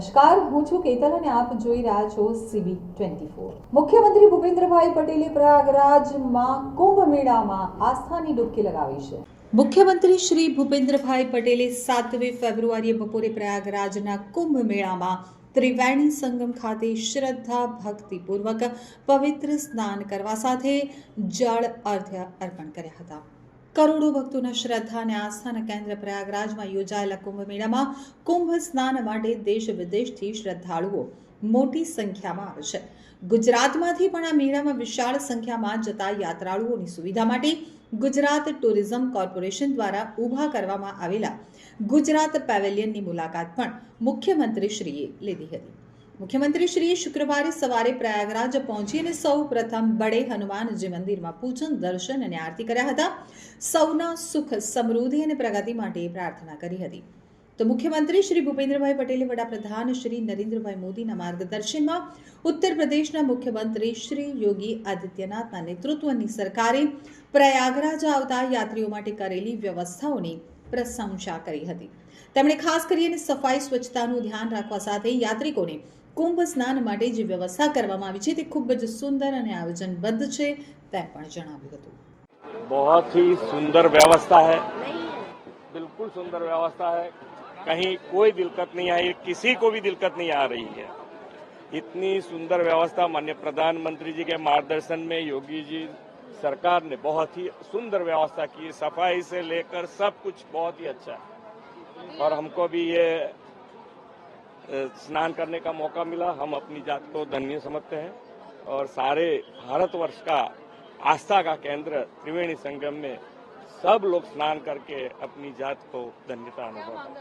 નમસ્કાર, હું છું કેતલ અને આપ જોઈ રહ્યા છો સીબી ટ્વેન્ટી ફોર મુખ્યમંત્રી ભૂપેન્દ્રભાઈ પટેલે પ્રયાગરાજમાં કુંભ મેળામાં આસ્થાની ડૂબકી લગાવી છે. મુખ્યમંત્રી શ્રી ભૂપેન્દ્રભાઈ પટેલે સાતમી ફેબ્રુઆરીએ બપોરે પ્રયાગરાજના કુંભ મેળામાં ત્રિવેણી સંગમ ખાતે શ્રદ્ધા ભક્તિપૂર્વક પવિત્ર સ્નાન કરવા સાથે જળ અર્ધ્ય અર્પણ કર્યા હતા. કરોડો ભક્તોના શ્રદ્ધા અને આસ્થાના કેન્દ્ર પ્રયાગરાજમાં યોજાયેલા કુંભ મેળામાં કુંભ સ્નાન માટે દેશ વિદેશથી શ્રદ્ધાળુઓ મોટી સંખ્યામાં આવે છે. ગુજરાતમાંથી પણ આ મેળામાં વિશાળ સંખ્યામાં જતા યાત્રાળુઓની સુવિધા માટે ગુજરાત ટુરિઝમ કોર્પોરેશન દ્વારા ઊભા કરવામાં આવેલા ગુજરાત પેવેલિયનની મુલાકાત પણ મુખ્યમંત્રીશ્રીએ લીધી હતી. મુખ્યમંત્રીશ્રીએ શુક્રવારે સવારે પ્રયાગરાજ પહોંચી અને સૌ પ્રથમ બડે હનુમાનજી મંદિરમાં પૂજન, દર્શન અને આરતી કર્યા હતા. સૌના સુખ, સમૃદ્ધિ અને પ્રગતિ માટે પ્રાર્થના કરી હતી. તો મુખ્યમંત્રી શ્રી ભૂપેન્દ્રભાઈ પટેલે વડાપ્રધાન શ્રી નરેન્દ્રભાઈ મોદીના માર્ગદર્શનમાં ઉત્તર પ્રદેશના મુખ્યમંત્રી શ્રી યોગી આદિત્યનાથના નેતૃત્વની સરકારે પ્રયાગરાજ આવતા યાત્રીઓ માટે કરેલી વ્યવસ્થાઓની પ્રશંસા કરી હતી. તેમણે ખાસ કરીને સફાઈ, સ્વચ્છતાનું ધ્યાન રાખવા સાથે યાત્રિકોને કુંભ સ્નાન માટે જે વ્યવસ્થા કરવામાં આવી છે તે ખૂબ જ સુંદર અને આયોજનબદ્ધ છે તેમ પણ જણાવ્યું હતું बहुत ही सुंदर व्यवस्था है बिल्कुल सुंदर व्यवस्था है कहीं कोई दिक्कत नहीं आई किसी को भी दिक्कत नहीं आ रही है इतनी सुंदर व्यवस्था माननीय प्रधानमंत्री जी के मार्गदर्शन में योगी जी सरकार ने बहुत ही सुंदर व्यवस्था की है सफाई से लेकर सब कुछ बहुत ही अच्छा है और हमको भी ये अ, स्नान करने का मौका मिला। हम अपनी जात को धन्य समझते हैं और सारे भारतवर्ष का आस्था का केंद्र त्रिवेणी संगम में सब लोग स्नान करके अपनी जात को धन्यता अनुभव